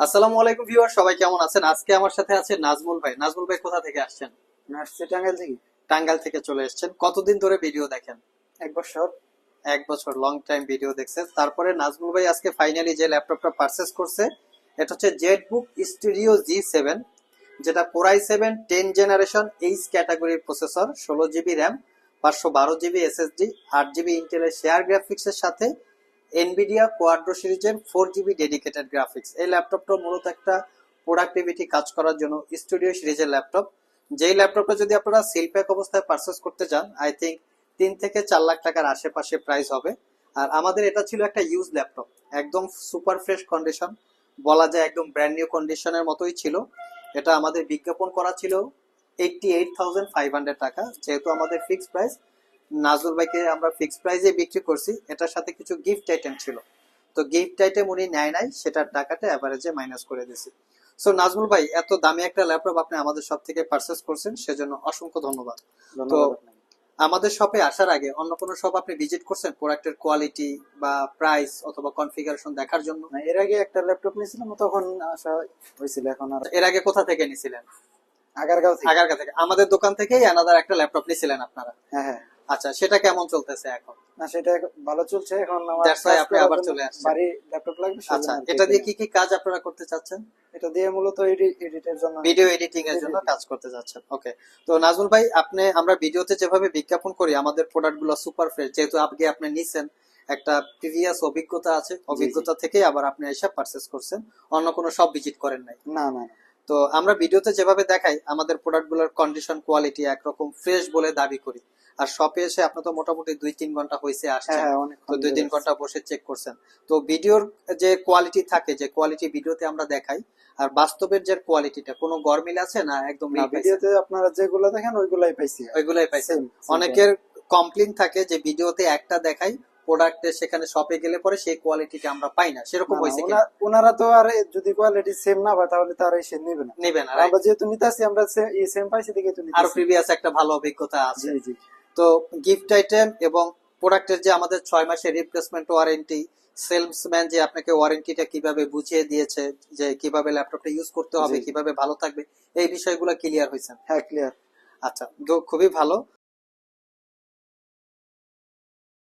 আসসালামু আলাইকুম ভিউয়ার সবাই কেমন আছেন? আজকে আমার সাথে আছে নাজমুল ভাই। নাজমুল ভাই কোথা থেকে আসছেন? আসছে টাঙ্গাইল থেকে। টাঙ্গাইল থেকে চলে এসেছেন। কতদিন ধরে ভিডিও দেখেন? এক বছর। এক বছর লং টাইম ভিডিও দেখছেন। তারপরে নাজমুল ভাই আজকে ফাইনালি যে ল্যাপটপটা পারচেস করছে এটা হচ্ছে জেটবুক স্টুডিও জি সেভেন যেটা Core i seven ten generation H ক্যাটাগরির প্রসেসর ষোলো জিবি র্যাম পাঁচশো বারো জিবি এসএসডি আট জিবি ইন্টেলের শেয়ার গ্রাফিক্সের সাথে এনভিডিয়া কোয়াড্রো সিরিজের ফোর জিবি ডেডিকেটেড গ্রাফিক্স এই ল্যাপটপটা মূলত একটা প্রোডাক্টিভিটি কাজ করার জন্য স্টুডিও সিরিজের ল্যাপটপ যেই ল্যাপটপটা যদি আপনারা সিল প্যাক অবস্থায় পারচেস করতে চান আই থিঙ্ক তিন থেকে চার লাখ টাকার আশেপাশে প্রাইস হবে। আর আমাদের এটা ছিল একটা ইউজ ল্যাপটপ একদম সুপার ফ্রেশ কন্ডিশন বলা যায় একদম ব্র্যান্ড নিউ কন্ডিশনের মতোই ছিল। এটা আমাদের বিজ্ঞাপন করা ছিল eighty eight thousand five hundred টাকা, যেহেতু আমাদের ফিক্সড প্রাইস নাজুল ভাইকে আমরা ফিক্সড প্রাইসে বিক্রি করছি। এটার সাথে কিছু গিফট আইটেম ছিল। তো গিফট আইটেম উনি নেয় নাই সেটার টাকাটা অ্যাভারেজে মাইনাস করে দিছি সো নাজমুল ভাই এত দামি একটা ল্যাপটপ আপনি আমাদের সব থেকে পারচেস করছেন সেজন্য অসংখ্য ধন্যবাদ। আপনাকে। আমাদের শপে আসার আগে অন্য কোনো শপ আপনি ভিজিট করছেন প্রোডাক্টের কোয়ালিটি বা প্রাইস অথবা কনফিগারেশন দেখার জন্য? এর আগে একটা ল্যাপটপ নিয়েছিলাম তখন আসা হয়েছিল এখন আর এর আগে কোথা থেকে নিয়েছিলেন? আগারগাঁও থেকে। আগারগা থেকে। আমাদের দোকান থেকেই আনাদার একটা ল্যাপটপ নিয়েছিলেন আপনারা। হ্যাঁ হ্যাঁ। আচ্ছা সেটা কেমন চলতেছে এখন? না সেটা ভালো চলছে। এখন আমার why আপনি আবার চলে আসছেন। বাড়ি ল্যাপটপ লাগবে আচ্ছা এটা দিয়ে কি কি কাজ আপনারা করতে চাচ্ছেন? এটা দিয়ে মূলত এডিটের জন্য। ভিডিও এডিটিং এর জন্য কাজ করতে যাচ্ছেন ওকে তো নাজমুল ভাই আপনি আমরা ভিডিওতে যেভাবে বিজ্ঞাপন করি আমাদের প্রোডাক্টগুলো সুপার ফ্রেশ যেহেতু আগে আপনি নিছেন একটা প্রিভিয়াস অভিজ্ঞতা আছে। অভিজ্ঞতা থেকেই আবার আপনি এসে পারচেস করছেন। অন্য কোনো সব ভিজিট করেন নাই। না না। তো আমরা ভিডিওতে যেভাবে দেখাই আমাদের প্রোডাক্টগুলোর কন্ডিশন কোয়ালিটি একরকম ফ্রেশ বলে দাবি করি। আর শপে এসে আপনি তো মোটামুটি দুই তিন ঘণ্টা হয়েছে হ্যাঁ আসছেন। হ্যাঁ অনেক তো দুই তিন ঘণ্টা বসে চেক করছেন। তো ভিডিওর যে কোয়ালিটি থাকে যে কোয়ালিটি ভিডিওতে আমরা দেখাই আর বাস্তবের যে কোয়ালিটিটা কোনো গরমিল আছে না একদম? ভিডিওতে আপনারা যেগুলো দেখেন ওইগুলাই পাইছি। ওইগুলাই পাইছেন. অনেকের কমপ্লেন থাকে যে ভিডিওতে একটা দেখাই প্রোডাক্টের সেখানে শপে গেলে পরে সেই কোয়ালিটিটা আমরা পাই না। সেরকম হয়েছে কিনা? ওনারা তো আর যদি কোয়ালিটি সেম না হয় তাহলে তারা এসে নেবে না। নেবে না আমরা যেহেতু নিতেছি আমরা সেম পাইছি দেখে তো আরও প্রিভিয়াস একটা ভালো অভিজ্ঞতা আছে। তো গিফট আইটেম এবং প্রোডাক্টের যে আমাদের ছয় মাসের রিপ্লেসমেন্ট ওয়ারেন্টি সেলসম্যান যে আপনাকে ওয়ারেন্টিটা কীভাবে বুঝিয়ে দিয়েছে যে কীভাবে ল্যাপটপটা ইউজ করতে হবে কীভাবে ভালো থাকবে এই বিষয়গুলো ক্লিয়ার হয়েছে। হ্যাঁ ক্লিয়ার আচ্ছা খুবই ভালো।